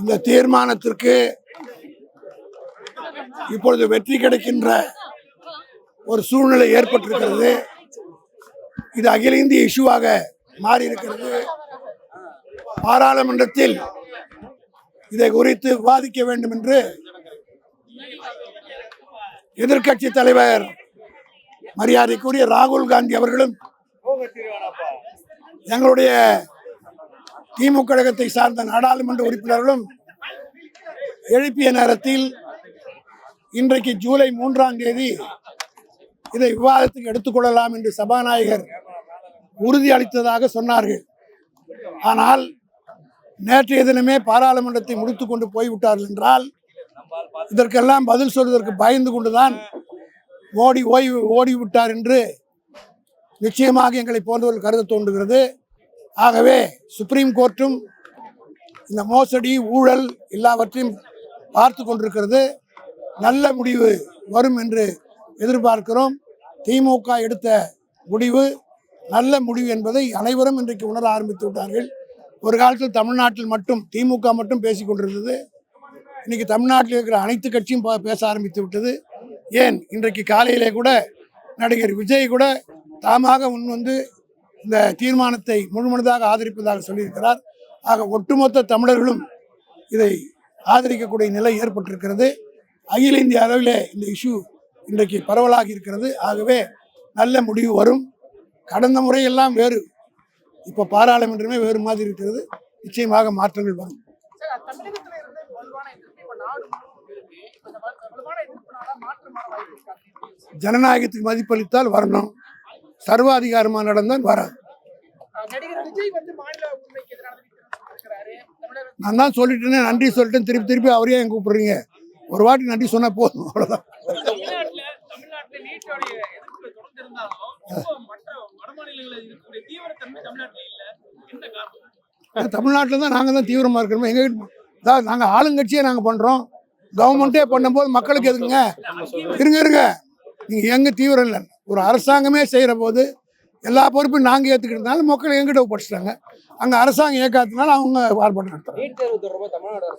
இந்த தீர்மானத்திற்கு இப்பொழுது வெற்றி கிடைக்கின்ற ஒரு சூழ்நிலை ஏற்பட்டிருக்கிறது. இது அகில இந்திய இஷ்யூவாக மாறி இருக்கிறது பாராளுமன்றத்தில் இதை குறித்து விவாதிக்க வேண்டும் என்று எதிர்க்கட்சி தலைவர் மரியாதைக்குரிய ராகுல் காந்தி அவர்களும் எங்களுடைய திமுக கழகத்தை சார்ந்த நாடாளுமன்ற உறுப்பினர்களும் எழுப்பிய நேரத்தில் இன்றைக்கு ஜூலை மூன்றாம் தேதி இதை விவாதத்துக்கு எடுத்துக்கொள்ளலாம் என்று சபாநாயகர் உறுதி அளித்ததாக சொன்னார்கள். ஆனால் நேற்றைய தினமே பாராளுமன்றத்தை முடித்து கொண்டு போய்விட்டார்கள் என்றால் இதற்கெல்லாம் பதில் சொல்வதற்கு பயந்து கொண்டுதான் ஓடி ஓய்வு ஓடிவிட்டார் என்று நிச்சயமாக எங்களை போன்றவர்கள் கருத தோன்றுகிறது. ஆகவே சுப்ரீம் கோர்ட்டும் இந்த மோசடி ஊழல் எல்லாவற்றையும் பார்த்து கொண்டிருக்கிறது. நல்ல முடிவு வரும் என்று எதிர்பார்க்கிறோம். திமுக எடுத்த முடிவு நல்ல முடிவு என்பதை அனைவரும் இன்றைக்கு உணர ஆரம்பித்து விட்டார்கள். ஒரு காலத்தில் தமிழ்நாட்டில் மட்டும் திமுக மட்டும் பேசிக் கொண்டிருந்தது. இன்றைக்கி தமிழ்நாட்டில் இருக்கிற அனைத்து கட்சியும் பேச ஆரம்பித்து விட்டது. ஏன்? இன்றைக்கு காலையிலே கூட நடிகர் விஜய் கூட தாமாக முன் வந்து இந்த தீர்மானத்தை முழுமனதாக ஆதரிப்பதாக சொல்லியிருக்கிறார். ஆக ஒட்டுமொத்த தமிழர்களும் இதை ஆதரிக்கக்கூடிய நிலை ஏற்பட்டிருக்கிறது. அகில இந்திய அளவிலே இந்த இஷ்யூ இன்றைக்கு பரவலாகி இருக்கிறது. ஆகவே நல்ல முடிவு வரும். கடந்த முறையெல்லாம் வேறு இப்போ பாராளுமன்றமே வேறு மாதிரி இருக்கிறது. நிச்சயமாக மாற்றங்கள் வரும். ஜனநாயகத்துக்கு மதிப்பளித்தால் வரணும். சர்வாதிகாரமாக நடந்தால் வராது நான் தான் சொல்லிட்டேனே நன்றி சொல்லிட்டேன். திருப்பி திருப்பி அவரையே எங்க கூப்பிடுறீங்க? ஒரு வாட்டி நன்றி சொன்னா போதும் அவ்வளவுதான். தமிழ்நாட்டுல தான் நாங்கள் தான் தீவிரமாக இருக்கிறோம். எங்கள் அதாவது நாங்கள் ஆளுங்கட்சியே நாங்கள் பண்ணுறோம் கவர்மெண்ட்டே பண்ணும்போது மக்களுக்கு எதுக்குங்க இருங்க இருங்க. நீங்கள் எங்கே தீவிரம் இல்லை ஒரு அரசாங்கமே செய்கிற போது எல்லா பொறுப்பையும் நாங்கள் ஏற்றுக்கிறதுனால மக்கள் எங்கிட்ட ஒப்படைச்சிட்டாங்க. அங்கே அரசாங்கம் ஏற்காததுனால அவங்க ஆர்ப்பாட்டம் நடத்துறாங்க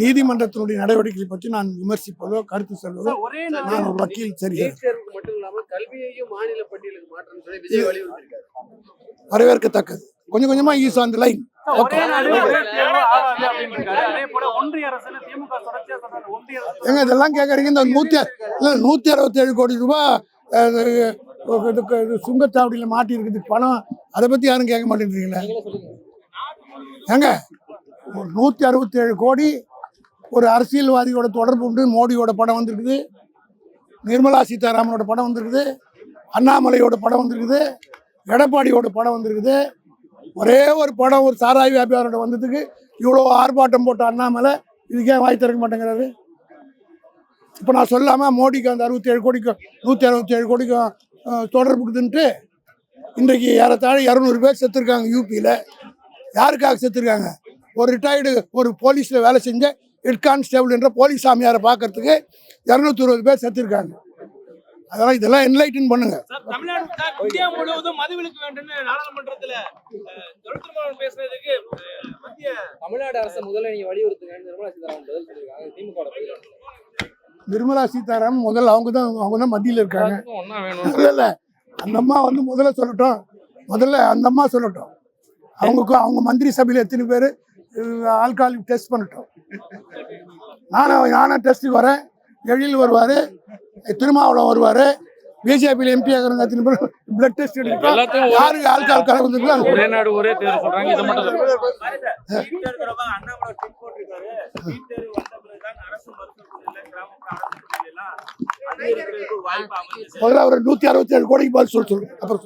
நீதிமன்றத்தினுடைய நடவடிக்கைகளை பற்றி நான் விமர்சிப்பதோ கருத்து சொல்வதோ நான் ஒரு வக்கீல் சரி நீட் தேர்வுக்கு மட்டும் இல்லாமல் கல்வியையும் மாநில பட்டியலுக்கு மாற்றணும் சொல்லி விஜய் வலியுறுத்திருக்காரு வரவேற்கத்தக்கது. கொஞ்சம் கொஞ்சமாக ஈஸ் ஆன் லைன் ஏங்க இதெல்லாம் கேட்குறீங்க இந்த நூற்றி இல்லை நூற்றி அறுபத்தேழு கோடி ரூபாய் சுங்கச்சாவடியில் மாட்டி இருக்குது பணம். அதை பற்றி யாரும் கேட்க மாட்டேங்கிறீங்களே ஏங்க ஒரு நூற்றி அறுபத்தேழு கோடி ஒரு அரசியல்வாதியோட தொடர்பு உண்டு. மோடியோட படம் வந்திருக்குது. நிர்மலா சீதாராமனோட படம் வந்திருக்குது. அண்ணாமலையோட படம் வந்திருக்குது. எடப்பாடியோட படம் வந்திருக்குது. ஒரே ஒரு படம் ஒரு சாராய் வியாபாரோட வந்ததுக்கு இவ்வளோ ஆர்ப்பாட்டம் போட்ட அண்ணாமலை இதுக்கே வாய் திறக்க மாட்டேங்கிறாரு. இப்போ நான் சொல்லாமல் மோடிக்கு அந்த அறுபத்தி ஏழு கோடிக்கும் நூற்றி அறுபத்தி ஏழு கோடிக்கும் தொடர்பு இருக்குதுன்ட்டு இன்றைக்கு ஏறத்தாழ இரநூறு பேர் செத்துருக்காங்க யூபியில் யாருக்காக செத்துருக்காங்க? ஒரு ரிட்டையர்டு ஒரு போலீஸில் வேலை செஞ்ச ஹெட் கான்ஸ்டேபிள் என்ற போலீஸ் சாமியாரை பார்க்கறதுக்கு இரநூத்தி இருபது பேர் செத்துருக்காங்க. அதெல்லாம் இதெல்லாம் என்லைட்டன் பண்ணுங்க. சார், தமிழ்நாடு சார், இந்தியா முழுவதும் மதுவிலக்கு வேண்டும்னு நாடாளுமன்றத்துல பேசுறதுக்கு மத்திய தமிழ்நாடு அரசு முதல்ல நீங்க வலியுறுத்துங்கன்னு நிர்மலா சீதாராமன் பதில் சொல்லியிருக்காங்க. திமுக நிர்மலா சீதாராமன் முதல்ல அவங்க தான் அவங்க தான் மத்தியில் இருக்காங்க இல்ல இல்ல. அந்த அம்மா வந்து முதல்ல சொல்லட்டும். முதல்ல அந்த அம்மா சொல்லட்டும். அவங்க அவங்க மந்திரி சபையில் எத்தனை பேர் ஆல்கால் டெஸ்ட் பண்ணட்டும். நானும் நானும் டெஸ்ட்டுக்கு வரேன். எழில் வருவார் திருமாவளம் வருவார் பிஜேபியில் எம்பி ஆகிறவங்க எத்தனை பேர் பிளட் டெஸ்ட் எடுத்துட்டோம் யாருக்கு ஆல்கால் கலந்துருக்கோ அது ஒரே நாடு ஒரே தேர்வு சொல்றாங்க இது மட்டும் முதல்ல அவர் நூற்றி அறுபத்தி ஏழு கோடிக்கு பதில் சொல்ல சொல்லுங்க அப்புறம்